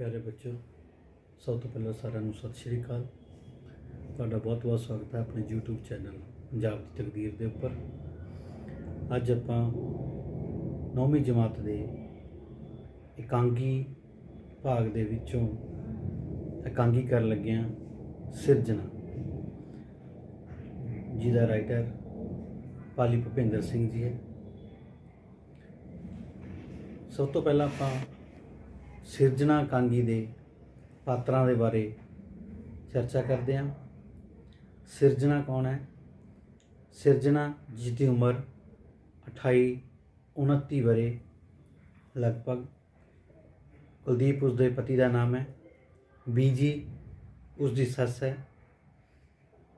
ਪਿਆਰੇ ਬੱਚੋ ਸਭ ਤੋਂ ਪਹਿਲਾਂ ਸਾਰਿਆਂ ਨੂੰ ਸਤਿ ਸ਼੍ਰੀ ਅਕਾਲ। ਤੁਹਾਡਾ ਬਹੁਤ ਬਹੁਤ ਸਵਾਗਤ ਹੈ ਆਪਣੇ YouTube ਚੈਨਲ ਪੰਜਾਬ ਦੀ ਤਕਦੀਰ ਦੇ ਉੱਪਰ। ਅੱਜ ਆਪਾਂ ਨੌਵੀਂ ਜਮਾਤ ਦੇ ਇਕਾਂਗੀ ਭਾਗ ਦੇ ਵਿੱਚੋਂ ਇਕਾਂਗੀ ਕਰਨ ਲੱਗੇ ਹਾਂ, ਸਿਰਜਣਾ। ਜਿਹਦਾ ਰਾਈਟਰ ਪਾਲੀ ਭੁਪਿੰਦਰ ਸਿੰਘ ਜੀ ਹੈ। ਸਭ ਤੋਂ ਪਹਿਲਾਂ ਆਪਾਂ ਸਿਰਜਣਾ ਕਾਂਗੀ ਦੇ ਪਾਤਰਾਂ ਦੇ ਬਾਰੇ ਚਰਚਾ ਕਰਦੇ ਹਾਂ। ਸਿਰਜਣਾ ਕੌਣ ਹੈ? ਸਿਰਜਣਾ ਜਿਸ ਦੀ ਉਮਰ 28 29 ਵਰੇ ਲਗਭਗ। ਕੁਲਦੀਪ ਉਸ ਦੇ ਪਤੀ ਦਾ ਨਾਮ ਹੈ। ਬੀਜੀ ਉਸ ਦੀ ਸੱਸ ਹੈ।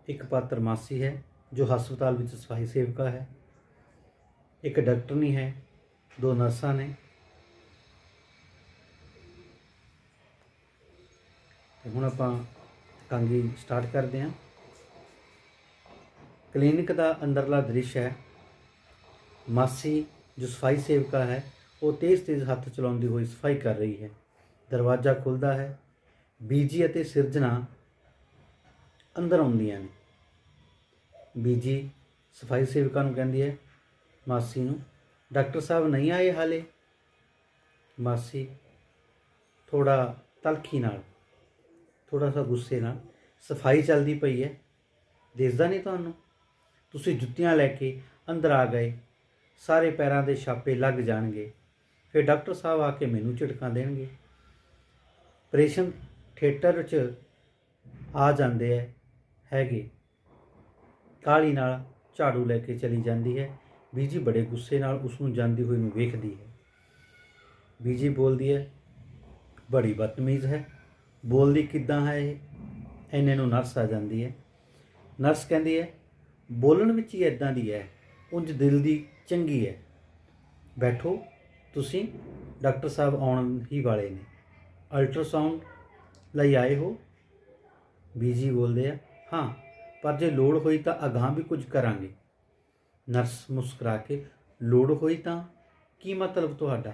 ਇੱਕ ਪਾਤਰ ਮਾਸੀ ਹੈ, ਜੋ ਹਸਪਤਾਲ ਵਿੱਚ ਸਫ਼ਾਈ ਸੇਵਕਾ ਹੈ। ਇੱਕ ਡਾਕਟਰ ਨਹੀਂ ਹੈ, ਦੋ ਨਰਸਾਂ ਨੇ। ਤੇ ਹੁਣ ਆਪਾਂ ਕਾਂਗੀ ਸਟਾਰਟ ਕਰਦੇ ਹਾਂ। ਕਲੀਨਿਕ ਦਾ ਅੰਦਰਲਾ ਦ੍ਰਿਸ਼ ਹੈ। ਮਾਸੀ ਜੋ ਸਫ਼ਾਈ ਸੇਵਕਾ ਹੈ, ਉਹ ਤੇਜ਼-ਤੇਜ਼ ਹੱਥ ਚਲਾਉਂਦੀ ਹੋਈ ਸਫ਼ਾਈ ਕਰ ਰਹੀ ਹੈ। ਦਰਵਾਜ਼ਾ ਖੁੱਲਦਾ ਹੈ। ਬੀਜੀ ਅਤੇ ਸਿਰਜਣਾ ਅੰਦਰ ਆਉਂਦੀਆਂ ਨੇ। ਬੀਜੀ ਸਫ਼ਾਈ ਸੇਵਕਾ ਨੂੰ ਕਹਿੰਦੀ ਹੈ, ਮਾਸੀ ਨੂੰ, ਡਾਕਟਰ ਸਾਹਿਬ ਨਹੀਂ ਆਏ ਹਾਲੇ? ਮਾਸੀ ਥੋੜਾ ਤਲਖੀ ਨਾਲ ਥੋੜਾ ਸਾ ਗੁੱਸੇ ਨਾਲ। ਸਫ਼ਾਈ ਚੱਲਦੀ ਪਈ ਹੈ। ਦਿਸਦਾ ਨਹੀਂ ਤੁਹਾਨੂੰ? ਤੁਸੀਂ ਜੁੱਤੀਆਂ ਲੈ ਕੇ ਅੰਦਰ ਆ ਗਏ। ਸਾਰੇ ਪੈਰਾਂ ਦੇ ਛਾਪੇ ਲੱਗ ਜਾਣਗੇ। ਫਿਰ ਡਾਕਟਰ ਸਾਹਿਬ ਆ ਕੇ ਮੈਨੂੰ ਝਟਕਾਂ ਦੇਣਗੇ। ਆਪਰੇਸ਼ਨ ਥੀਏਟਰ 'ਚ ਆ ਜਾਂਦੇ ਹੈ, ਹੈਗੇ। ਕਾਲੀ ਨਾਲ ਝਾੜੂ ਲੈ ਕੇ ਚਲੀ ਜਾਂਦੀ ਹੈ। ਬੀਜੀ ਬੜੇ ਗੁੱਸੇ ਨਾਲ ਉਸ ਨੂੰ ਜਾਂਦੀ ਹੋਈ ਨੂੰ ਵੇਖਦੀ ਹੈ। ਬੀਜੀ ਬੋਲਦੀ ਹੈ, ਬੜੀ ਬਦਤਮੀਜ਼ ਹੈ। ਬੋਲਦੀ ਕਿੱਦਾਂ ਹੈ ਇਹ? ਐਨੇ ਨੂੰ ਨਰਸ ਆ ਜਾਂਦੀ ਹੈ। ਨਰਸ ਕਹਿੰਦੀ ਹੈ, ਬੋਲਣ ਵਿੱਚ ਹੀ ਇਦਾਂ ਦੀ ਹੈ, ਉਂਝ ਦਿਲ ਦੀ ਚੰਗੀ ਹੈ। ਬੈਠੋ, ਤੁਸੀਂ ਡਾਕਟਰ ਸਾਹਿਬ ਆਉਣ ਹੀ ਵਾਲੇ ਨੇ। ਅਲਟਰਾਸਾਊਂਡ ਲਈ ਆਏ ਹੋ। ਬੀਜੀ ਬੋਲਦੇ ਆ, ਹਾਂ, ਪਰ ਜੇ ਲੋੜ ਹੋਈ ਤਾਂ ਅਗਾਂਹ ਵੀ ਕੁਝ ਕਰਾਂਗੇ। ਨਰਸ ਮੁਸਕਰਾ ਕੇ, ਲੋੜ ਹੋਈ ਤਾਂ ਕੀ ਮਤਲਬ ਤੁਹਾਡਾ?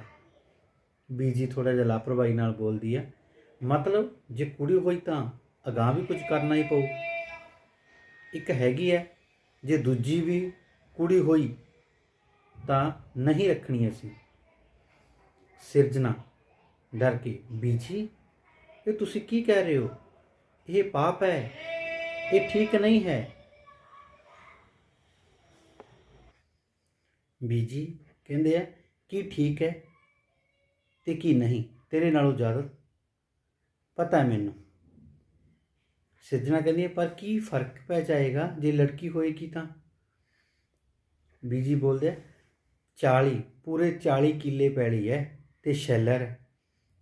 ਬੀਜੀ ਥੋੜਾ ਜਿਹਾ ਲਾਪਰਵਾਹੀ ਨਾਲ ਬੋਲਦੀ ਹੈ ਮਤਲਬ ਜੇ ਕੁੜੀ ਹੋਈ ਤਾਂ ਅਗਾਂਹ ਵੀ ਕੁਝ ਕਰਨਾ ਹੀ ਪਊ। ਇੱਕ ਹੈਗੀ ਹੈ ਜੇ ਦੂਜੀ ਵੀ ਕੁੜੀ ਹੋਈ ਤਾਂ ਨਹੀਂ ਰੱਖਣੀ ਅਸੀਂ। ਸਿਰਜਣਾ, ਡਰ ਕੇ। ਬੀਜੀ, ਇਹ ਤੁਸੀਂ ਕੀ ਕਹਿ ਰਹੇ ਹੋ? ਇਹ ਪਾਪ ਹੈ ਇਹ ਠੀਕ ਨਹੀਂ ਹੈ। ਬੀਜੀ ਕਹਿੰਦੇ ਆ, ਕੀ ਠੀਕ ਹੈ ਤੇ ਕੀ ਨਹੀਂ? ਤੇਰੇ ਨਾਲੋਂ ਜ਼ਿਆਦਾ ਪਤਾ ਮੈਨੂੰ। ਸਿਰਜਣਾ ਕਹਿੰਦੀ ਹੈ, ਪਰ ਕੀ ਫ਼ਰਕ ਪੈ ਜਾਏਗਾ? ਜੇ ਲੜਕੀ ਹੋਏਗੀ ਤਾਂ? ਬੀਜੀ ਬੋਲਦੇ ਆ 40 ਪੂਰੇ 40 ਕਿੱਲੇ ਪੈਲੀ ਹੈ ਤੇ ਸ਼ੈਲਰ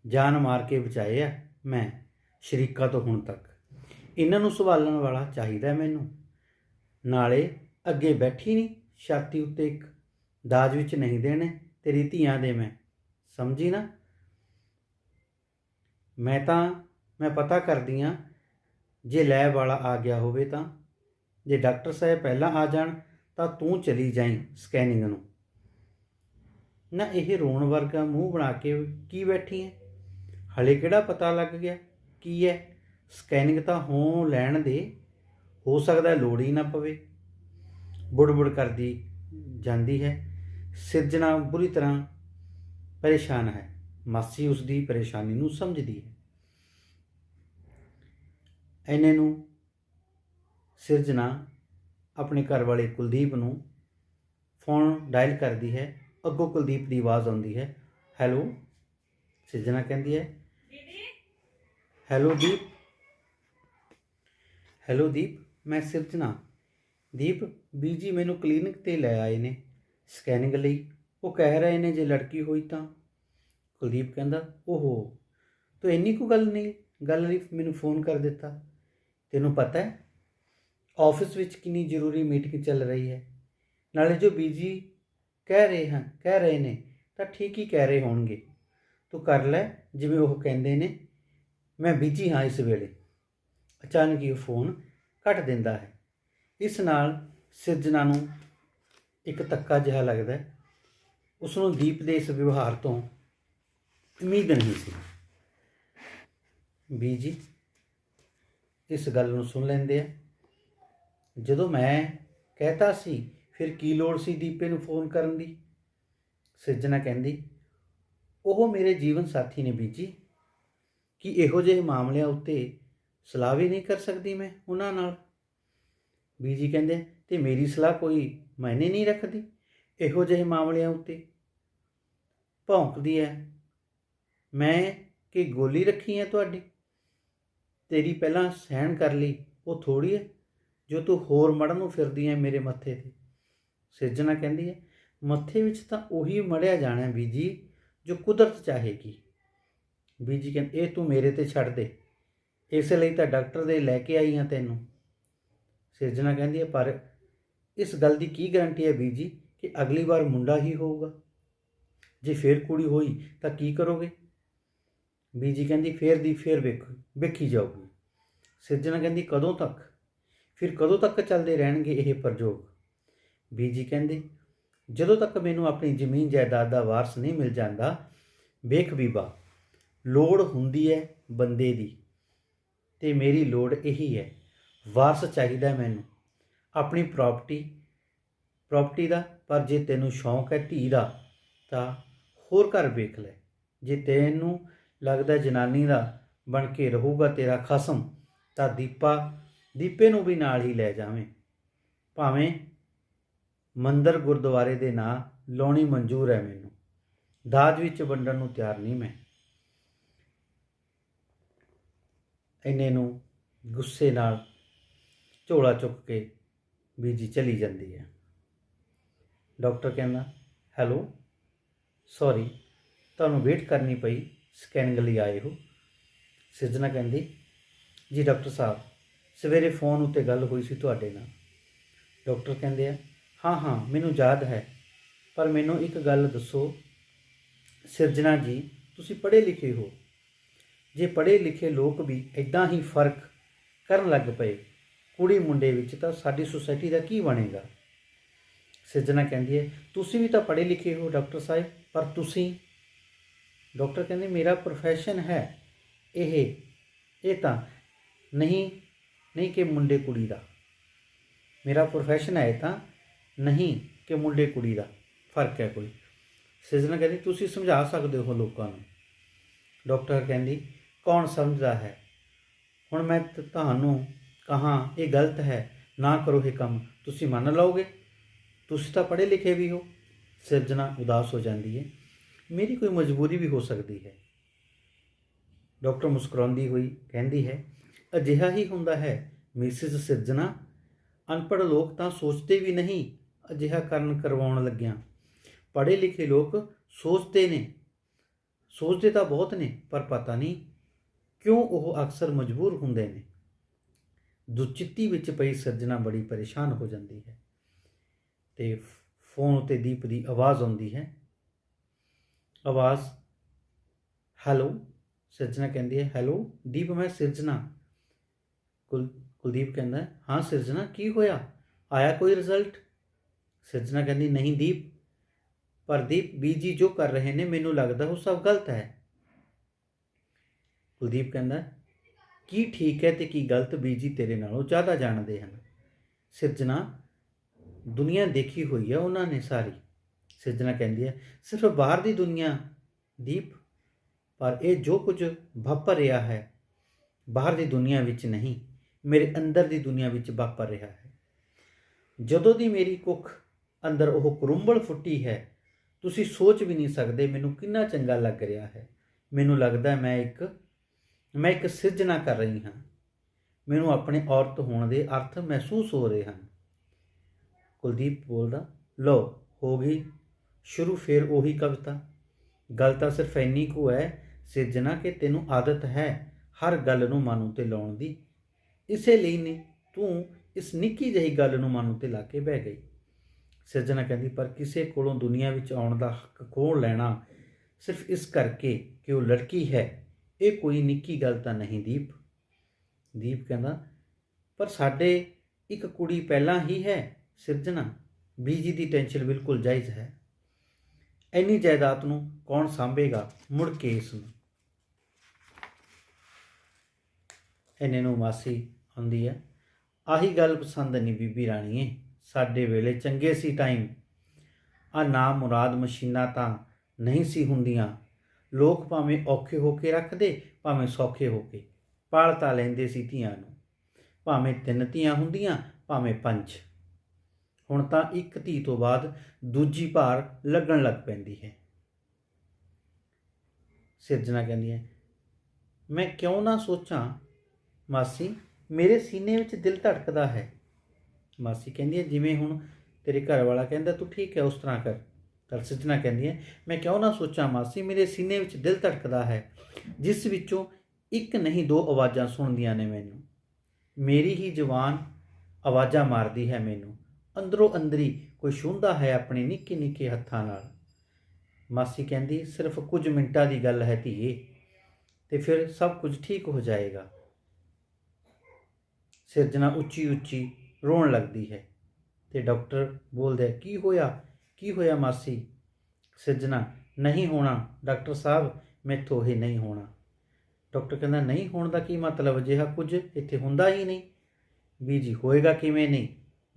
ਜਾਨ ਮਾਰ ਕੇ ਬਚਾਏ ਆ ਮੈਂ, ਸ਼ਰੀਕਾ ਤੋਂ ਹੁਣ ਤੱਕ। ਇਹਨਾਂ ਨੂੰ ਸੰਭਾਲਣ ਵਾਲਾ ਚਾਹੀਦਾ ਮੈਨੂੰ। ਨਾਲੇ ਅੱਗੇ ਬੈਠੀ ਨਹੀਂ, ਛਾਤੀ ਉੱਤੇ ਇੱਕ ਦਾਜ ਵਿੱਚ ਨਹੀਂ ਦੇਣੇ, ਤੇਰੀ ਧੀਆਂ ਦੇ ਮੈਂ। ਸਮਝੀ ਨਾ? ਮੈਂ ਤਾਂ, ਮੈਂ ਪਤਾ ਕਰਦੀ ਆ ਜੇ ਲੈਬ ਵਾਲਾ ਆ ਗਿਆ ਹੋਵੇ ਤਾਂ। ਜੇ ਡਾਕਟਰ ਸਾਹਿਬ ਪਹਿਲਾਂ ਆ ਜਾਣ, ਤਾਂ ਤੂੰ ਚਲੀ ਜਾਈਂ ਸਕੈਨਿੰਗ ਨੂੰ। ਨਾ ਇਹ ਰੋਣ ਵਰਗਾ ਮੂੰਹ ਬਣਾ ਕੇ ਕੀ ਬੈਠੀ ਹੈ ਹਲੇ ਕਿਹੜਾ ਪਤਾ ਲੱਗ ਗਿਆ? ਕੀ ਹੈ ਸਕੈਨਿੰਗ ਤਾਂ ਹੋ ਲੈਣ ਦੇ। ਹੋ ਸਕਦਾ ਲੋੜ ਹੀ ਨਾ ਪਵੇ। ਬੁੜਬੁੜ ਕਰਦੀ ਜਾਂਦੀ ਹੈ। ਸਿਰਜਣਾ ਬੁਰੀ ਤਰ੍ਹਾਂ ਪਰੇਸ਼ਾਨ ਹੈ। ਮਾਸੀ ਉਸ ਦੀ ਪਰੇਸ਼ਾਨੀ ਨੂੰ ਸਮਝਦੀ ਹੈ। ਐਨੇ ਨੂੰ ਸਿਰਜਣਾ ਆਪਣੇ ਘਰ ਵਾਲੇ ਕੁਲਦੀਪ ਨੂੰ ਫੋਨ ਡਾਇਲ ਕਰਦੀ ਹੈ। ਅੱਗੋਂ ਕੁਲਦੀਪ ਦੀ ਆਵਾਜ਼ ਆਉਂਦੀ ਹੈ, ਹੈਲੋ? ਸਿਰਜਣਾ ਕਹਿੰਦੀ ਹੈ। ਹੈਲੋ ਦੀਪ? ਹੈਲੋ ਦੀਪ, ਮੈਂ ਸਿਰਜਣਾ। ਦੀਪ, ਬੀਜੀ ਮੈਨੂੰ ਕਲੀਨਿਕ ਤੇ ਲੈ ਆਏ ਨੇ। ਸਕੈਨਿੰਗ ਲਈ। ਉਹ ਕਹਿ ਰਹੇ ਨੇ ਜੇ ਲੜਕੀ ਹੋਈ ਤਾਂ? ਕੁਲਦੀਪ ਕਹਿੰਦਾ, ਓਹੋ, ਤੂੰ ਇੰਨੀ ਕੁ ਗੱਲ ਨਹੀਂ, ਗੱਲ ਲਈ ਮੈਨੂੰ ਫੋਨ ਕਰ ਦਿੱਤਾ। ਤੈਨੂੰ ਪਤਾ ਹੈ, ਆਫਿਸ ਵਿੱਚ ਕਿੰਨੀ ਜ਼ਰੂਰੀ ਮੀਟਿੰਗ ਚੱਲ ਰਹੀ ਹੈ। ਨਾਲੇ ਜੋ ਬੀਜੀ ਕਹਿ ਰਹੇ ਹਨ, ਕਹਿ ਰਹੇ ਨੇ, ਤਾਂ ਠੀਕ ਹੀ ਕਹਿ ਰਹੇ ਹੋਣਗੇ। ਤੂੰ ਕਰ ਲੈ, ਜਿਵੇਂ ਉਹ ਕਹਿੰਦੇ ਨੇ। ਮੈਂ ਬੀਜੀ ਹਾਂ ਇਸ ਵੇਲੇ। ਅਚਾਨਕ ਹੀ ਉਹ ਫੋਨ ਕੱਟ ਦਿੰਦਾ ਹੈ। ਇਸ ਨਾਲ ਸਿਰਜਣਾ ਨੂੰ ਇੱਕ ਤੱਕਾ ਜਿਹਾ ਲੱਗਦਾ ਹੈ। ਉਸ ਨੂੰ ਦੀਪ ਦੇ ਇਸ ਵਿਵਹਾਰ ਤੋਂ ਉਮੀਦ ਨਹੀਂ ਸੀ। ਵੀ ਜੀ, ਇਸ ਗੱਲ ਨੂੰ ਸੁਣ ਲੈਂਦੇ ਆ। ਜਦੋਂ ਮੈਂ ਕਹਿਤਾ ਸੀ, ਫਿਰ ਕੀ ਲੋੜ ਸੀ ਦੀਪੇ ਨੂੰ ਫੋਨ ਕਰਨ ਦੀ? ਸਿਰਜਣਾ ਕਹਿੰਦੀ, ਉਹ ਮੇਰੇ ਜੀਵਨ ਸਾਥੀ ਨੇ ਬੀਜੀ। ਕਿ ਇਹੋ ਜਿਹੇ ਮਾਮਲਿਆਂ ਉੱਤੇ ਸਲਾਹ ਵੀ ਨਹੀਂ ਕਰ ਸਕਦੀ ਮੈਂ ਉਹਨਾਂ ਨਾਲ? ਬੀਜੀ ਕਹਿੰਦੇ, ਤੇ ਮੇਰੀ ਸਲਾਹ ਕੋਈ ਮਾਇਨੇ ਨਹੀਂ ਰੱਖਦੀ ਇਹੋ ਜਿਹੇ ਮਾਮਲਿਆਂ ਉੱਤੇ? ਭੌਂਕਦੀ ਹੈ ਮੈਂ ਕਿ ਗੋਲੀ ਰੱਖੀ ਹੈ ਤੁਹਾਡੀ? ਤੇਰੀ ਪਹਿਲਾਂ ਸਹਿਣ ਕਰ ਲਈ, ਉਹ ਥੋੜੀ ਹੈ ਜੋ ਤੂੰ ਹੋਰ ਮੜਨ ਨੂੰ ਫਿਰਦੀ ਹੈ ਮੇਰੇ ਮੱਥੇ ਤੇ। ਸਿਰਜਣਾ ਕਹਿੰਦੀ ਹੈ, ਮੱਥੇ ਵਿੱਚ ਤਾਂ ਉਹੀ ਮੜਿਆ ਜਾਣਾ ਬੀਜੀ, ਜੋ ਕੁਦਰਤ ਚਾਹੇਗੀ। ਬੀਜੀ ਕਹਿੰਦੀ, ਇਹ ਤੂੰ ਮੇਰੇ ਤੇ ਛੱਡ ਦੇ। ਇਸ ਲਈ ਤਾਂ ਡਾਕਟਰ ਦੇ ਲੈ ਕੇ ਆਈ ਹਾਂ ਤੈਨੂੰ। ਸਿਰਜਣਾ ਕਹਿੰਦੀ ਹੈ, ਪਰ ਇਸ ਗੱਲ ਦੀ ਕੀ ਗਾਰੰਟੀ ਹੈ ਬੀਜੀ, ਕਿ ਅਗਲੀ ਵਾਰ ਮੁੰਡਾ ਹੀ ਹੋਊਗਾ? ਜੇ ਫੇਰ ਕੁੜੀ ਹੋਈ ਤਾਂ ਕੀ ਕਰੋਗੇ? ਬੀਜੀ ਕਹਿੰਦੀ ਫੇਰ ਦੀ ਫੇਰ ਵੇਖੋ, ਵੇਖੀ ਜਾਊਗੀ। ਸਿਰਜਣਾ ਕਹਿੰਦੀ ਕਦੋਂ ਤੱਕ? ਫਿਰ ਕਦੋਂ ਤੱਕ ਚੱਲਦੇ ਰਹਿਣਗੇ ਇਹ ਪ੍ਰਯੋਗ? ਬੀਜੀ ਕਹਿੰਦੇ, ਜਦੋਂ ਤੱਕ ਮੈਨੂੰ ਆਪਣੀ ਜ਼ਮੀਨ ਜਾਇਦਾਦ ਦਾ ਵਾਰਸ ਨਹੀਂ ਮਿਲ ਜਾਂਦਾ, ਵੇਖ ਬੀਬਾ ਲੋੜ ਹੁੰਦੀ ਹੈ ਬੰਦੇ ਦੀ। ਤੇ ਮੇਰੀ ਲੋੜ ਇਹੀ ਹੈ ਵਾਰਸ ਚਾਹੀਦਾ ਮੈਨੂੰ, ਆਪਣੀ ਪ੍ਰਾਪਰਟੀ ਪ੍ਰਾਪਰਟੀ ਦਾ, ਪਰ ਜੇ ਤੈਨੂੰ ਸ਼ੌਂਕ ਹੈ ਧੀ ਦਾ, ਤਾਂ ਹੋਰ ਘਰ ਵੇਖ ਲੈ। ਜੇ ਤੈਨੂੰ ਲੱਗਦਾ ਜਨਾਨੀ ਦਾ ਬਣ ਕੇ ਰਹੂਗਾ ਤੇਰਾ ਖਸਮ, ਤਾਂ ਦੀਪਾ, ਦੀਪੇ ਨੂੰ ਵੀ ਨਾਲ ਹੀ ਲੈ ਜਾਵੇਂ। ਭਾਵੇਂ ਮੰਦਰ ਗੁਰਦੁਆਰੇ ਦੇ ਨਾਂ ਲਾਉਣੀ ਮਨਜ਼ੂਰ ਹੈ ਮੈਨੂੰ। ਦਾਜ ਵਿੱਚ ਵੰਡਣ ਨੂੰ ਤਿਆਰ ਨਹੀਂ ਮੈਂ। ਇੰਨੇ ਨੂੰ ਗੁੱਸੇ ਨਾਲ ਝੋਲਾ ਚੁੱਕ ਕੇ ਬੀਜੀ ਚਲੀ ਜਾਂਦੀ ਹੈ। ਡਾਕਟਰ ਕਹਿੰਦਾ, ਹੈਲੋ, ਸੌਰੀ, ਤੁਹਾਨੂੰ ਵੇਟ ਕਰਨੀ ਪਈ। ਸਕੈਨਿੰਗ ਲਈ ਆਏ ਹੋ। ਸਿਰਜਣਾ ਕਹਿੰਦੀ, ਜੀ ਡਾਕਟਰ ਸਾਹਿਬ, ਸਵੇਰੇ ਫੋਨ ਉੱਤੇ ਗੱਲ ਹੋਈ ਸੀ ਤੁਹਾਡੇ ਨਾਲ। ਡਾਕਟਰ ਕਹਿੰਦੇ ਆ, ਹਾਂ ਹਾਂ, ਮੈਨੂੰ ਯਾਦ ਹੈ, ਪਰ ਮੈਨੂੰ ਇੱਕ ਗੱਲ ਦੱਸੋ। ਸਿਰਜਣਾ ਜੀ, ਤੁਸੀਂ ਪੜ੍ਹੇ ਲਿਖੇ ਹੋ। ਜੇ ਪੜ੍ਹੇ ਲਿਖੇ ਲੋਕ ਵੀ ਇਦਾਂ ਹੀ ਫ਼ਰਕ ਕਰਨ ਲੱਗ ਪਏ, ਕੁੜੀ ਮੁੰਡੇ ਵਿੱਚ ਤਾਂ ਸਾਡੀ ਸੁਸਾਇਟੀ ਦਾ ਕੀ ਬਣੇਗਾ? ਸਿਰਜਣਾ ਕਹਿੰਦੀ ਹੈ, ਤੁਸੀਂ ਵੀ ਤਾਂ ਪੜ੍ਹੇ ਲਿਖੇ ਹੋ ਡਾਕਟਰ ਸਾਹਿਬ, ਪਰ ਤੁਸੀਂ ਡਾਕਟਰ ਕਹਿੰਦੇ ਮੇਰਾ ਪ੍ਰੋਫੈਸ਼ਨ ਹੈ ਇਹ ਇਹ ਤਾਂ ਨਹੀਂ ਨਹੀਂ ਕਿ ਮੁੰਡੇ ਕੁੜੀ ਦਾ। ਮੇਰਾ ਪ੍ਰੋਫੈਸ਼ਨ ਹੈ ਇਹ ਤਾਂ ਨਹੀਂ ਕਿ ਮੁੰਡੇ ਕੁੜੀ ਦਾ। ਫ਼ਰਕ ਹੈ ਕੋਈ। ਸਿਰਜਣਾ ਕਹਿੰਦੀ, ਤੁਸੀਂ ਸਮਝਾ ਸਕਦੇ ਹੋ ਲੋਕਾਂ ਨੂੰ। ਡਾਕਟਰ ਕਹਿੰਦੀ, ਕੌਣ ਸਮਝਦਾ ਹੈ? ਹੁਣ ਮੈਂ ਤੁਹਾਨੂੰ ਕਹਾਂ, ਇਹ ਗਲਤ ਹੈ। ਨਾ ਕਰੋ ਇਹ ਕੰਮ। ਤੁਸੀਂ ਮੰਨ ਲਓਗੇ? ਤੁਸੀਂ ਤਾਂ ਪੜ੍ਹੇ ਲਿਖੇ ਵੀ ਹੋ। ਸਿਰਜਣਾ ਉਦਾਸ ਹੋ ਜਾਂਦੀ ਹੈ। ਮੇਰੀ ਕੋਈ ਮਜਬੂਰੀ ਵੀ ਹੋ ਸਕਦੀ ਹੈ। ਡਾਕਟਰ ਮੁਸਕਰਾਉਂਦੀ ਹੋਈ ਕਹਿੰਦੀ ਹੈ, ਅਜਿਹਾ ਹੀ ਹੁੰਦਾ ਹੈ, ਮਿਸਿਸ ਸਿਰਜਣਾ। ਅਨਪੜ੍ਹ ਲੋਕ ਤਾਂ ਸੋਚਦੇ ਵੀ ਨਹੀਂ, ਅਜਿਹਾ ਕਰਨ ਕਰਵਾਉਣ ਲੱਗਿਆਂ। ਪੜ੍ਹੇ ਲਿਖੇ ਲੋਕ ਸੋਚਦੇ ਨੇ। ਸੋਚਦੇ ਤਾਂ ਬਹੁਤ ਨੇ, ਪਰ ਪਤਾ ਨਹੀਂ ਕਿਉਂ ਉਹ ਅਕਸਰ ਮਜਬੂਰ ਹੁੰਦੇ ਨੇ। ਦੁਚਿੱਤੀ ਵਿੱਚ ਪਈ ਸਿਰਜਣਾ ਬੜੀ ਪਰੇਸ਼ਾਨ ਹੋ ਜਾਂਦੀ ਹੈ ਤੇ ਫੋਨ ਉਤੇ ਦੀਪ ਦੀ ਆਵਾਜ਼ ਆਉਂਦੀ ਹੈ ਆਵਾਜ਼ ਹੈਲੋ ਸਿਰਜਣਾ ਕਹਿੰਦੀ ਹੈ ਹੈਲੋ ਦੀਪ ਮੈਂ ਸਿਰਜਣਾ। ਕੁਲ ਕੁਲਦੀਪ ਕਹਿੰਦਾ ਹੈ, ਹਾਂ ਸਿਰਜਣਾ ਕੀ ਹੋਇਆ? ਆਇਆ ਕੋਈ ਰਿਜ਼ਲਟ ਸਿਰਜਣਾ ਕਹਿੰਦੀ ਨਹੀਂ ਦੀਪ ਪਰ ਦੀਪ ਬੀਜੀ ਜੋ ਕਰ ਰਹੇ ਨੇ ਮੈਨੂੰ ਲੱਗਦਾ ਉਹ ਸਭ ਗਲਤ ਹੈ। ਕੁਲਦੀਪ ਕਹਿੰਦਾ ਕੀ ਠੀਕ ਹੈ ਤੇ ਕੀ ਗਲਤ ਬੀਜੀ ਤੇਰੇ ਨਾਲੋਂ ਜ਼ਿਆਦਾ ਜਾਣਦੇ ਹਨ। ਸਿਰਜਣਾ ਦੁਨੀਆ ਦੇਖੀ ਹੋਈ ਹੈ ਉਹਨਾਂ ਨੇ ਸਾਰੀ। ਸਿਰਜਣਾ ਕਹਿੰਦੀ ਹੈ। ਸਿਰਫ ਬਾਹਰ ਦੀ ਦੁਨੀਆ ਦੀਪ, ਪਰ ਇਹ ਜੋ ਕੁਝ ਵਾਪਰ ਰਿਹਾ ਹੈ, ਬਾਹਰ ਦੀ ਦੁਨੀਆ ਵਿੱਚ ਨਹੀਂ, ਮੇਰੇ ਅੰਦਰ ਦੀ ਦੁਨੀਆ ਵਿੱਚ ਵਾਪਰ ਰਿਹਾ ਹੈ। ਜਦੋਂ ਦੀ ਮੇਰੀ ਕੁੱਖ ਅੰਦਰ ਉਹ ਕਰੁੰਬਲ ਫੁੱਟੀ ਹੈ, ਤੁਸੀਂ ਸੋਚ ਵੀ ਨਹੀਂ ਸਕਦੇ ਮੈਨੂੰ ਕਿੰਨਾ ਚੰਗਾ ਲੱਗ ਰਿਹਾ ਹੈ। ਮੈਨੂੰ ਲੱਗਦਾ ਮੈਂ ਇੱਕ ਮੈਂ ਇੱਕ ਸਿਰਜਣਾ ਕਰ ਰਹੀ ਹਾਂ। ਮੈਨੂੰ ਆਪਣੇ ਔਰਤ ਹੋਣ ਦੇ ਅਰਥ ਮਹਿਸੂਸ ਹੋ ਰਹੇ ਹਨ। ਕੁਲਦੀਪ ਬੋਲਦਾ ਲੋ ਹੋ ਗਈ ਸ਼ੁਰੂ ਫਿਰ ਉਹੀ ਕਵਿਤਾ। ਗੱਲ ਤਾਂ ਸਿਰਫ ਇੰਨੀ ਕੁ ਹੈ, ਸਿਰਜਣਾ ਕਿ ਤੈਨੂੰ ਆਦਤ ਹੈ ਹਰ ਗੱਲ ਨੂੰ ਮਨ ਉਤੇ ਲਾਉਣ ਦੀ। ਇਸੇ ਲਈ ਨੇ ਤੂੰ ਇਸ ਨਿੱਕੀ ਜਿਹੀ ਗੱਲ ਨੂੰ ਮਨ ਉਤੇ ਲਾ ਕੇ ਬਹਿ ਗਈ। ਸਿਰਜਣਾ ਕਹਿੰਦੀ, ਪਰ ਕਿਸੇ ਕੋਲੋਂ ਦੁਨੀਆ ਵਿੱਚ ਆਉਣ ਦਾ ਹੱਕ ਖੋਹ ਲੈਣਾ? ਸਿਰਫ ਇਸ ਕਰਕੇ ਕਿ ਉਹ ਲੜਕੀ ਹੈ। ਇਹ ਕੋਈ ਨਿੱਕੀ ਗੱਲ ਤਾਂ ਨਹੀਂ, ਦੀਪ। ਦੀਪ ਕਹਿੰਦਾ, ਪਰ ਸਾਡੇ ਇੱਕ ਕੁੜੀ ਪਹਿਲਾਂ ਹੀ ਹੈ, ਸਿਰਜਣਾ। ਬੀਜੀ ਦੀ ਟੈਨਸ਼ਨ ਬਿਲਕੁਲ ਜਾਇਜ਼ ਹੈ। ਇੰਨੀ ਜਾਇਦਾਦ ਨੂੰ ਕੌਣ ਸੰਭੇਗਾ ਮੁੜ ਕੇ ਇਸ ਨੂੰ? ਇਹਨੇ ਨੂੰ ਮਾਸੀ ਆਉਂਦੀ ਹੈ ਆਹੀ ਗੱਲ ਪਸੰਦ ਨਹੀਂ ਬੀਬੀ ਰਾਣੀਏ ਸਾਡੇ ਵੇਲੇ ਚੰਗੇ ਸੀ ਟਾਈਮ ਆ ਨਾ ਮੁਰਾਦ ਮਸ਼ੀਨਾਂ ਤਾਂ ਨਹੀਂ ਸੀ ਹੁੰਦੀਆਂ। ਲੋਕ ਭਾਵੇਂ ਔਖੇ ਹੋ ਕੇ ਰੱਖਦੇ, ਭਾਵੇਂ ਸੌਖੇ ਹੋ ਕੇ। ਪਾਲਤਾ ਲੈਂਦੇ ਸੀ ਧੀਆਂ ਨੂੰ। ਭਾਵੇਂ ਤਿੰਨ ਧੀਆਂ ਹੁੰਦੀਆਂ, ਭਾਵੇਂ ਪੰਜ। ਹੁਣ ਤਾਂ ਇੱਕ ਧੀ ਤੋਂ ਬਾਅਦ ਦੂਜੀ ਭਾਰ ਲੱਗਣ ਲੱਗ ਪੈਂਦੀ ਹੈ। ਸਿਰਜਣਾ ਕਹਿੰਦੀ ਹੈ, ਮੈਂ ਕਿਉਂ ਨਾ ਸੋਚਾਂ, ਮਾਸੀ, ਮੇਰੇ ਸੀਨੇ ਵਿੱਚ ਦਿਲ ਧੜਕਦਾ ਹੈ। ਮਾਸੀ ਕਹਿੰਦੀ ਹੈ, ਜਿਵੇਂ ਹੁਣ ਤੇਰੇ ਘਰ ਵਾਲਾ ਕਹਿੰਦਾ, ਤੂੰ ਠੀਕ ਹੈ, ਉਸ ਤਰ੍ਹਾਂ ਕਰ। ਤਾਂ ਸਿਰਜਣਾ ਕਹਿੰਦੀ ਹੈ, ਮੈਂ ਕਿਉਂ ਨਾ ਸੋਚਾਂ, ਮਾਸੀ, ਮੇਰੇ ਸੀਨੇ ਵਿੱਚ ਦਿਲ ਧੜਕਦਾ ਹੈ, ਜਿਸ ਵਿੱਚੋਂ ਇੱਕ ਨਹੀਂ ਦੋ ਆਵਾਜ਼ਾਂ ਸੁਣਦੀਆਂ ਨੇ ਮੈਨੂੰ। ਮੇਰੀ ਹੀ ਜ਼ੁਬਾਨ ਆਵਾਜ਼ਾਂ ਮਾਰਦੀ ਹੈ ਮੈਨੂੰ। ਅੰਦਰੋਂ ਅੰਦਰੀ ਕੋਈ ਛੂੰਹਦਾ ਹੈ ਆਪਣੇ ਨਿੱਕੇ ਨਿੱਕੇ ਹੱਥਾਂ ਨਾਲ। ਮਾਸੀ ਕਹਿੰਦੀ, ਸਿਰਫ ਕੁਝ ਮਿੰਟਾਂ ਦੀ ਗੱਲ ਹੈ ਧੀਏ, ਤੇ ਫਿਰ ਸਭ ਕੁਝ ਠੀਕ ਹੋ ਜਾਏਗਾ। ਸਿਰਜਣਾ ਉੱਚੀ ਉੱਚੀ ਰੋਣ ਲੱਗਦੀ ਹੈ ਤੇ ਡਾਕਟਰ ਬੋਲਦਾ ਕੀ ਹੋਇਆ? ਕੀ ਹੋਇਆ ਮਾਸੀ? ਸਿਰਜਣਾ ਨਹੀਂ ਹੋਣਾ, ਡਾਕਟਰ ਸਾਹਿਬ, ਮੈਥੋਂ ਇਹ ਨਹੀਂ ਹੋਣਾ। ਡਾਕਟਰ ਕਹਿੰਦਾ, ਨਹੀਂ ਹੋਣ ਦਾ ਕੀ ਮਤਲਬ? ਅਜਿਹਾ ਕੁਝ ਇੱਥੇ ਹੁੰਦਾ ਹੀ ਨਹੀਂ। ਵੀ ਜੀ, ਹੋਏਗਾ ਕਿਵੇਂ ਨਹੀਂ?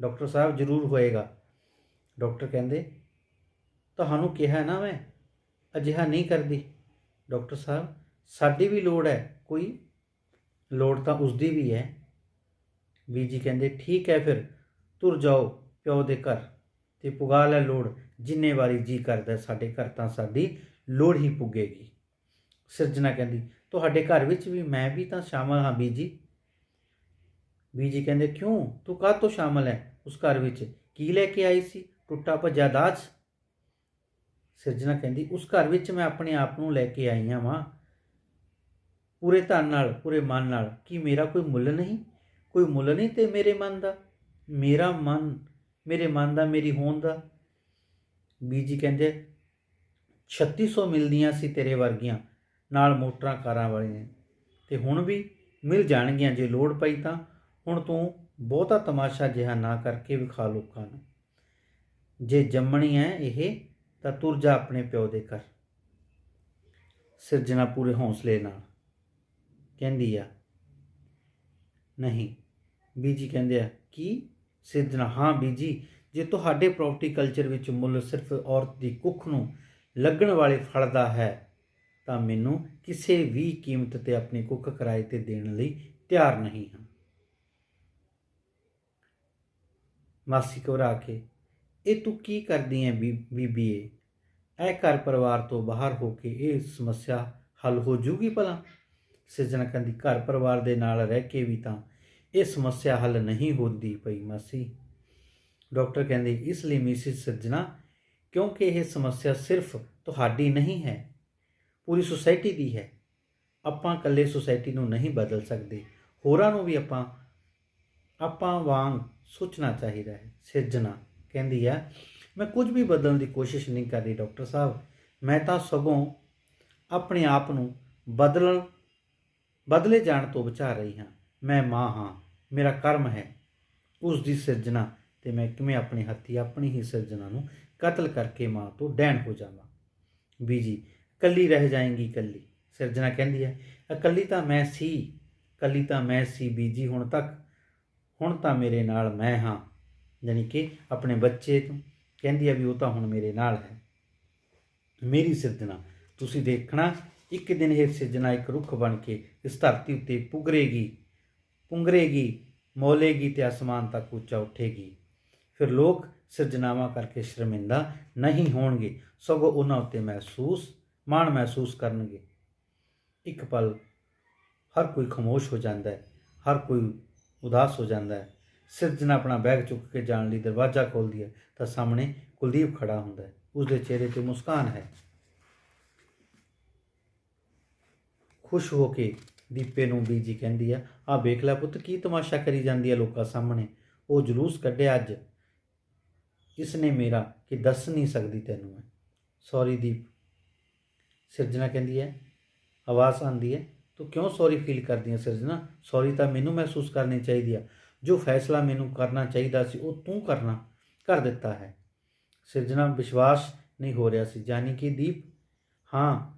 ਡਾਕਟਰ ਸਾਹਿਬ ਜ਼ਰੂਰ ਹੋਏਗਾ। ਡਾਕਟਰ ਕਹਿੰਦੇ, ਤੁਹਾਨੂੰ ਕਿਹਾ ਨਾ ਮੈਂ, ਅਜਿਹਾ ਨਹੀਂ ਕਰਦੀ। ਡਾਕਟਰ ਸਾਹਿਬ, ਸਾਡੀ ਵੀ ਲੋੜ ਹੈ, ਕੋਈ ਲੋੜ ਤਾਂ ਉਸਦੀ ਵੀ ਹੈ। ਬੀਜੀ ਕਹਿੰਦੇ, ਠੀਕ ਹੈ ਫਿਰ, ਤੁਰ ਜਾਓ ਪਿਓ ਦੇ ਘਰ ਤੇ ਪੁਗਾ ਲੈ ਲੋੜ। ਜਿੰਨੇ ਵਾਰੀ ਜੀ ਕਰਦਾ ਸਾਡੇ ਘਰ ਤਾਂ ਸਾਡੀ ਲੋੜ ਹੀ ਪੁੱਗੇਗੀ। ਸਿਰਜਣਾ ਕਹਿੰਦੀ, ਤੁਹਾਡੇ ਘਰ ਵਿੱਚ ਵੀ ਮੈਂ ਵੀ ਤਾਂ ਸ਼ਾਮਲ ਹਾਂ ਬੀਜੀ। ਬੀਜੀ ਕਹਿੰਦੇ, ਕਿਉਂ? ਤੂੰ ਕਾਹ ਤੋਂ ਸ਼ਾਮਲ ਹੈ? ਉਸ ਘਰ ਵਿੱਚ ਕੀ ਲੈ ਕੇ ਆਈ ਸੀ? ਟੁੱਟਾ ਭੱਜਾ ਦਾਜ? ਸਿਰਜਣਾ ਕਹਿੰਦੀ, ਉਸ ਘਰ ਵਿੱਚ ਮੈਂ ਆਪਣੇ ਆਪ ਨੂੰ ਲੈ ਕੇ ਆਈ ਹਾਂ ਮਾਂ। ਪੂਰੇ ਧਨ ਨਾਲ, ਪੂਰੇ ਮਨ ਨਾਲ। ਕੀ ਮੇਰਾ ਕੋਈ ਮੁੱਲ ਨਹੀਂ? ਕੋਈ ਮੁੱਲ ਨਹੀਂ ਤੇ ਮੇਰੇ ਮਨ ਦਾ? ਮੇਰਾ ਮਨ, ਮੇਰੇ ਮਨ ਦਾ, ਮੇਰੀ ਹੋਂਦ ਦਾ? ਬੀਜੀ ਕਹਿੰਦੇ 3600 ਮਿਲਦੀਆਂ ਸੀ ਤੇਰੇ ਵਰਗੀਆਂ, ਨਾਲ ਮੋਟਰਾਂ ਕਾਰਾਂ ਵਾਲੀਆਂ। ਤੇ ਹੁਣ ਵੀ ਮਿਲ ਜਾਣਗੀਆਂ ਜੇ ਲੋੜ ਪਈ ਤਾਂ। ਹੁਣ ਤੂੰ ਬਹੁਤਾ ਤਮਾਸ਼ਾ ਜਿਹਾ ਨਾ ਕਰਕੇ ਵਿਖਾ ਲੋਕਾਂ ਨੂੰ। ਜੇ ਜੰਮਣੀ ਹੈ ਇਹ, ਤਾਂ ਤੁਰ ਜਾ ਆਪਣੇ ਪਿਓ ਦੇ ਘਰ। ਸਿਰਜਣਾ ਪੂਰੇ ਹੌਸਲੇ ਨਾਲ। ਕਹਿੰਦੀ ਆ, ਨਹੀਂ, ਬੀਜੀ ਕਹਿੰਦੇ ਆ, ਕੀ ਸਿਰਜਣਾ? ਹਾਂ ਬੀਜੀ, ਜੇ ਤੁਹਾਡੇ ਪ੍ਰਾਪਰਟੀ ਕਲਚਰ ਵਿੱਚ ਮੁੱਲ ਸਿਰਫ ਔਰਤ ਦੀ ਕੁੱਖ ਨੂੰ ਲੱਗਣ ਵਾਲੇ ਫਲ ਦਾ ਹੈ, ਤਾਂ ਮੈਨੂੰ ਕਿਸੇ ਵੀ ਕੀਮਤ ਤੇ ਆਪਣੀ ਕੁੱਖ ਕਿਰਾਏ ਤੇ ਦੇਣ ਲਈ ਤਿਆਰ ਨਹੀਂ ਹਾਂ। ਮਾਸੀ ਘਬਰਾ ਕੇ, ਇਹ ਤੂੰ ਕੀ ਕਰਦੀ ਹੈ ਬੀ- ਬੀਬੀਏ? ਇਹ ਘਰ ਪਰਿਵਾਰ ਤੋਂ ਬਾਹਰ ਹੋ ਕੇ ਇਹ ਸਮੱਸਿਆ ਹੱਲ ਹੋ ਜੂਗੀ ਭਲਾ? ਸਿਰਜਣਾ ਕਹਿੰਦੀ, ਘਰ ਪਰਿਵਾਰ ਦੇ ਨਾਲ ਰਹਿ ਕੇ ਵੀ ਤਾਂ ਇਹ ਸਮੱਸਿਆ ਹੱਲ ਨਹੀਂ ਹੁੰਦੀ ਪਈ ਮਾਸੀ। ਡਾਕਟਰ ਕਹਿੰਦੇ, ਇਸ ਲਈ ਮਿਸਿਸ ਸਿਰਜਣਾ, ਕਿਉਂਕਿ ਇਹ ਸਮੱਸਿਆ ਸਿਰਫ ਤੁਹਾਡੀ ਨਹੀਂ ਹੈ, ਪੂਰੀ ਸੁਸਾਇਟੀ ਦੀ ਹੈ। ਆਪਾਂ ਇਕੱਲੇ ਸੁਸਾਇਟੀ ਨੂੰ ਨਹੀਂ ਬਦਲ ਸਕਦੇ। ਹੋਰਾਂ ਨੂੰ ਵੀ ਆਪਾਂ ਆਪਾਂ ਵਾਂਗ ਸੋਚਣਾ ਚਾਹੀਦਾ ਹੈ, ਸਿਰਜਣਾ। ਕਹਿੰਦੀ ਆ, ਮੈਂ ਕੁਝ ਵੀ ਬਦਲਣ ਦੀ ਕੋਸ਼ਿਸ਼ ਨਹੀਂ ਕਰ ਰਹੀ, ਡਾਕਟਰ ਸਾਹਿਬ। ਮੈਂ ਤਾਂ ਸਗੋਂ ਆਪਣੇ ਆਪ ਨੂੰ ਬਦਲਣ, ਬਦਲੇ ਜਾਣ ਤੋਂ ਬਚਾ ਰਹੀ ਹਾਂ। ਮੈਂ ਮਾਂ ਹਾਂ, ਮੇਰਾ ਕਰਮ ਹੈ। ਉਸ ਦੀ ਸਿਰਜਣਾ ਤੇ ਮੈਂ ਕਿਵੇਂ ਆਪਣੇ ਹੱਥੀ ਆਪਣੀ ਹੀ ਸਿਰਜਣਾ ਨੂੰ ਕਤਲ ਕਰਕੇ ਮਾਂ ਤੋਂ ਡੈਣ ਹੋ ਜਾਵਾਂ? ਬੀਜੀ ਇਕੱਲੀ ਰਹਿ ਜਾਏਗੀ ਇਕੱਲੀ। ਸਿਰਜਣਾ ਕਹਿੰਦੀ ਹੈ ਇਕੱਲੀ ਤਾਂ ਮੈਂ ਸੀ, ਇਕੱਲੀ ਤਾਂ ਮੈਂ ਸੀ ਬੀਜੀ ਹੁਣ ਤੱਕ। ਹੁਣ ਤਾਂ ਮੇਰੇ ਨਾਲ ਮੈਂ ਹਾਂ। ਯਾਨੀ ਕਿ ਆਪਣੇ ਬੱਚੇ ਤੋਂ। ਕਹਿੰਦੀ ਆ ਵੀ ਉਹ ਤਾਂ ਹੁਣ ਮੇਰੇ ਨਾਲ ਹੈ। ਮੇਰੀ ਸਿਰਜਣਾ, ਤੁਸੀਂ ਦੇਖਣਾ, ਇੱਕ ਦਿਨ ਇਹ ਸਿਰਜਣਾ ਇੱਕ ਰੁੱਖ ਬਣ ਕੇ ਇਸ ਧਰਤੀ ਉੱਤੇ ਪੁਗਰੇਗੀ। ਪੁੰਗਰੇਗੀ, ਮੋਲੇਗੀ ਤੇ ਅਸਮਾਨ ਤੱਕ ਉੱਚਾ ਉੱਠੇਗੀ। ਫਿਰ ਲੋਕ ਸਿਰਜਣਾਵਾਂ ਕਰਕੇ ਸ਼ਰਮਿੰਦਾ ਨਹੀਂ ਹੋਣਗੇ। ਸਗੋਂ ਉਹਨਾਂ ਉੱਤੇ ਮਹਿਸੂਸ, ਮਾਣ ਮਹਿਸੂਸ ਕਰਨਗੇ। ਇੱਕ ਪਲ ਹਰ ਕੋਈ ਖਾਮੋਸ਼ ਹੋ ਜਾਂਦਾ ਹੈ। ਹਰ ਕੋਈ ਉਦਾਸ ਹੋ ਜਾਂਦਾ ਹੈ। ਸਿਰਜਣਾ ਆਪਣਾ ਬੈਗ ਚੁੱਕ ਕੇ ਜਾਣ ਲਈ ਦਰਵਾਜ਼ਾ ਖੋਲਦੀ ਹੈ ਤਾਂ ਸਾਹਮਣੇ ਕੁਲਦੀਪ ਖੜਾ ਹੁੰਦਾ ਹੈ। ਉਸਦੇ ਚਿਹਰੇ ਤੇ ਮੁਸਕਾਨ ਹੈ। ਖੁਸ਼ ਹੋ ਕੇ ਦੀਪੇ ਨੂੰ ਬੀਜੀ ਕਹਿੰਦੀ ਆ ਆ ਵੇਖ ਲੈ ਪੁੱਤ, ਕੀ ਤਮਾਸ਼ਾ ਕਰੀ ਜਾਂਦੀ ਆ ਲੋਕਾਂ ਸਾਹਮਣੇ। ਉਹ ਜਲੂਸ ਕੱਢਿਆ ਅੱਜ। ਇਸ ਨੇ ਮੇਰਾ ਕਿ ਦੱਸ ਨਹੀਂ ਸਕਦੀ ਤੈਨੂੰ ਮੈਂ। ਸੌਰੀ ਦੀਪ। ਸਿਰਜਣਾ ਕਹਿੰਦੀ ਹੈ, ਆਵਾਜ਼ ਆਂਦੀ ਹੈ ਤੂੰ ਕਿਉਂ ਸੌਰੀ ਫੀਲ ਕਰਦੀ ਹੈ ਸਿਰਜਣਾ ਸੌਰੀ ਤਾਂ ਮੈਨੂੰ ਮਹਿਸੂਸ ਕਰਨੀ ਚਾਹੀਦੀ ਆ। ਜੋ ਫੈਸਲਾ ਮੈਨੂੰ ਕਰਨਾ ਚਾਹੀਦਾ ਸੀ, ਉਹ ਤੂੰ ਕਰਨਾ, ਕਰ ਦਿੱਤਾ ਹੈ। ਸਿਰਜਣਾ ਵਿਸ਼ਵਾਸ ਨਹੀਂ ਹੋ ਰਿਹਾ ਸੀ ਜਾਨੀ ਕਿ ਦੀਪ, ਹਾਂ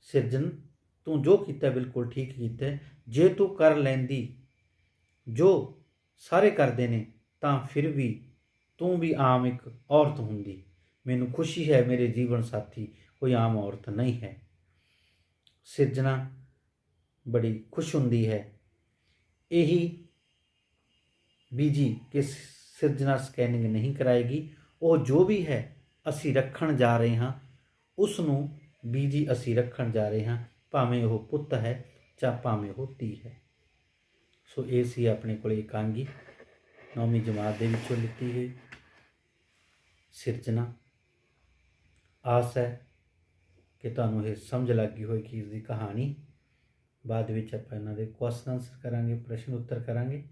ਸਿਰਜਣ ਤੂੰ ਜੋ ਕੀਤਾ ਬਿਲਕੁਲ ਠੀਕ ਕੀਤਾ ਜੇ ਤੂੰ ਕਰ ਲੈਂਦੀ, ਜੋ ਸਾਰੇ ਕਰਦੇ ਨੇ, ਤਾਂ ਫਿਰ ਵੀ ਤੂੰ ਵੀ ਆਮ ਇੱਕ ਔਰਤ ਹੁੰਦੀ। ਮੈਨੂੰ ਖੁਸ਼ੀ ਹੈ ਮੇਰੇ ਜੀਵਨ ਸਾਥੀ, ਕੋਈ ਆਮ ਔਰਤ ਨਹੀਂ ਹੈ। ਸਿਰਜਣਾ ਬੜੀ ਖੁਸ਼ ਹੁੰਦੀ ਹੈ। ਇਹੀ ਬੀਜੀ ਕਿ ਸਿਰਜਣਾ ਸਕੈਨਿੰਗ ਨਹੀਂ ਕਰਾਏਗੀ। ਉਹ ਜੋ ਵੀ ਹੈ, ਅਸੀਂ ਰੱਖਣ ਜਾ ਰਹੇ ਹਾਂ। ਉਸ ਨੂੰ ਬੀਜੀ ਅਸੀਂ ਰੱਖਣ ਜਾ ਰਹੇ ਹਾਂ, ਭਾਵੇਂ ਉਹ ਪੁੱਤ ਹੈ ਜਾਂ ਭਾਵੇਂ ਉਹ ਧੀ ਹੈ। ਸੋ ਇਹ ਸੀ ਆਪਣੇ ਕੋਲ ਇਕਾਂਗੀ। ਨੌਵੀਂ ਜਮਾਤ ਦੇ ਵਿੱਚੋਂ ਲਿੱਤੀ ਹੋਈ ਸਿਰਜਣਾ ਆਸ ਹੈ ਕਿ ਤੁਹਾਨੂੰ ਇਹ ਸਮਝ ਲੱਗੀ ਹੋਏਗੀ ਇਸ ਦੀ ਕਹਾਣੀ। ਬਾਅਦ ਵਿੱਚ ਆਪਾਂ ਇਹਨਾਂ ਦੇ ਕੁਐਸਚਨ ਆਨਸਰ ਕਰਾਂਗੇ, ਪ੍ਰਸ਼ਨ ਉੱਤਰ ਕਰਾਂਗੇ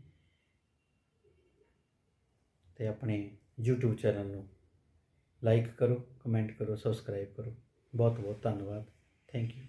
ਤੇ ਆਪਣੇ YouTube ਚੈਨਲ ਨੂੰ ਲਾਈਕ ਕਰੋ ਕਮੈਂਟ ਕਰੋ ਸਬਸਕ੍ਰਾਈਬ ਕਰੋ। ਬਹੁਤ ਬਹੁਤ ਧੰਨਵਾਦ। Thank you